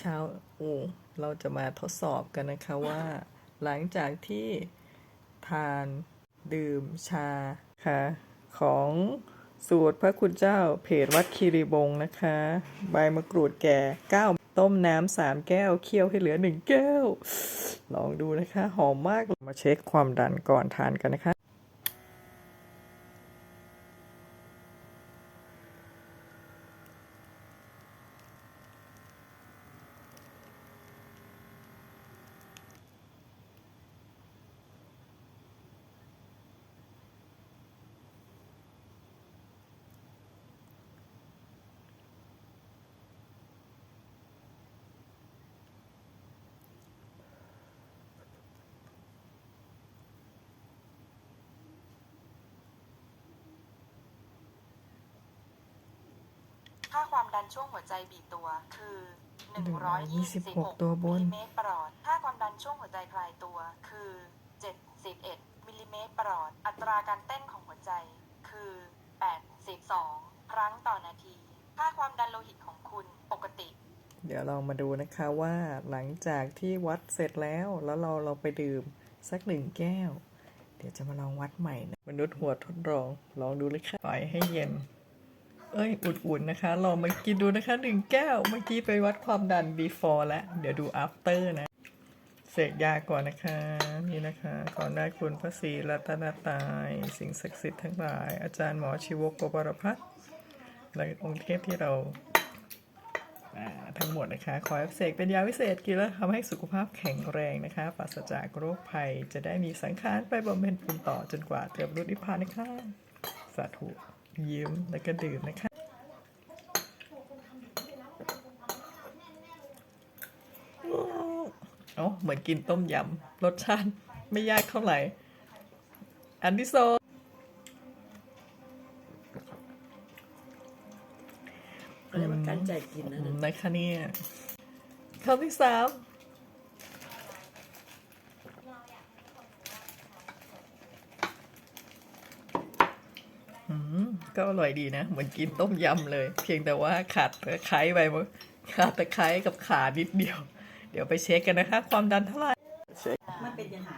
เช้าอ้เราจะมาทดสอบกันนะคะว่า หลังจากที่ทานดื่มชาค่ะ ของสูตรพระคุณเจ้าเพจวัดคีรีบงนะคะ ใบมะกรูดแก่9ต้มน้ำสามแก้วเคี่ยวให้เหลือ1แก้ว ลองดูนะคะ หอมมากมาเช็คความดันก่อนทานกันนะคะ ค่าความดันช่วงหัวใจบีบตัว คือ126 ตัวบนมิลลิเมตรประหลอดค่าความดันช่วงหัวใจคลายตัว คือ 71มิลลิเมตรประหลอดอัตราการเต้นของหัวใจ คือ 82 ครั้งต่อนาที ค่าความดันโลหิตของคุณปกติ เดี๋ยวเรามาดูนะคะว่าหลังจากที่วัดเสร็จแล้วแล้วเราเราไปดื่มสักหนึ่งแก้ว เดี๋ยวจะมาลองวัดใหม่นะมนุษย์หัวทดลองลองดูเลยค่ะปล่อยให้เย็น เอ้ยอุ่นๆนะคะ ลองมากินดูนะคะหนึ่งแก้ว เมื่อกี้ไปวัดความดัน before แล้ว เดี๋ยวดู after นะ เสกยาก่อนนะคะ นี่นะคะขอได้คุณพระศรีรัตนตรัยสิ่งศักดิ์สิทธิ์ทั้งหลาย อาจารย์หมอชีวกปรพัฒน์และองค์เทพที่เราทั้งหมดนะคะ ขอให้เสกเป็นยาวิเศษกินแล้วทำให้สุขภาพแข็งแรงนะคะปราศจากโรคภัยจะได้มีสังขารไปบำเพ็ญบุญต่อจนกว่าเทวรุนิพพานนะคะ สาธุ ยิ้มแล้วก็ดื่มนะคะเอ้าเหมือนกินต้มยำรสชาติไม่ยากเท่าไหร่ อันที่สองเขาเรียกว่าการใจกินนะนะนะคะเนี่ยคำที่สามอืม ก็อร่อยดีนะ เหมือนกินต้มยำเลย เพียงแต่ว่าขาดตะไคร้ไปมั้งขาดตะไคร้กับขานิดเดียว เดี๋ยวไปเช็คกันนะคะ ความดันเท่าไหร่มันเป็นยังไง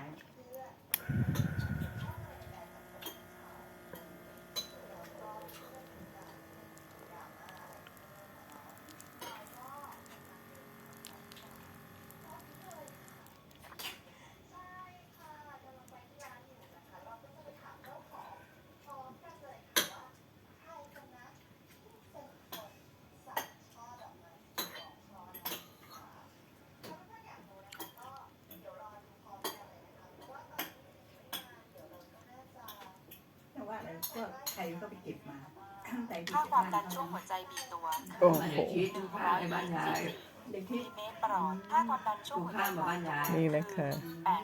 ก็ใครก็ไปเก็บมาข้างใจค่าความดันช่วงหัวใจบีบตัวโอ้คือโหคิดดูข้างในบ้านยายเด็กมิที่ลลิเมตรประหลอดค่าความดันช่วงดูหัวใจข้างกับบ้านยายนี่นะคะ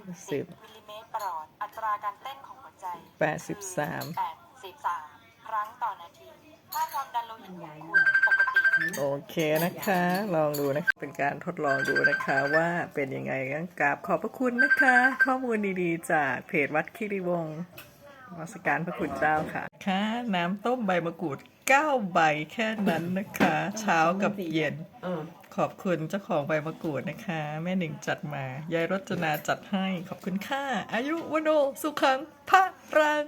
80มิลลิเมตรประหลอดอัตราการเต้นของหัวใจแปดสิบสาม83ครั้งต่อนาทีค่าความดันโลหิตของคุณปกติโอเคนะคะ ลองดูนะคะเป็นการทดลองดูนะคะว่าเป็นยังไงกันกราบขอบพระคุณนะคะ ข้อมูลดีๆ จากเพจวัดคิริวงศ์ วัสการพระคุณเจ้าค่ะ ค่ะ น้ำต้มใบมะกรูด9ใบแค่นั้นนะคะ เช้ากับเย็นเออขอบคุณเจ้าของใบมะกรูดนะคะ แม่หนึ่งจัดมา ยายรจนาจัดให้ ขอบคุณค่ะ อายุวโนสุขังพระรัง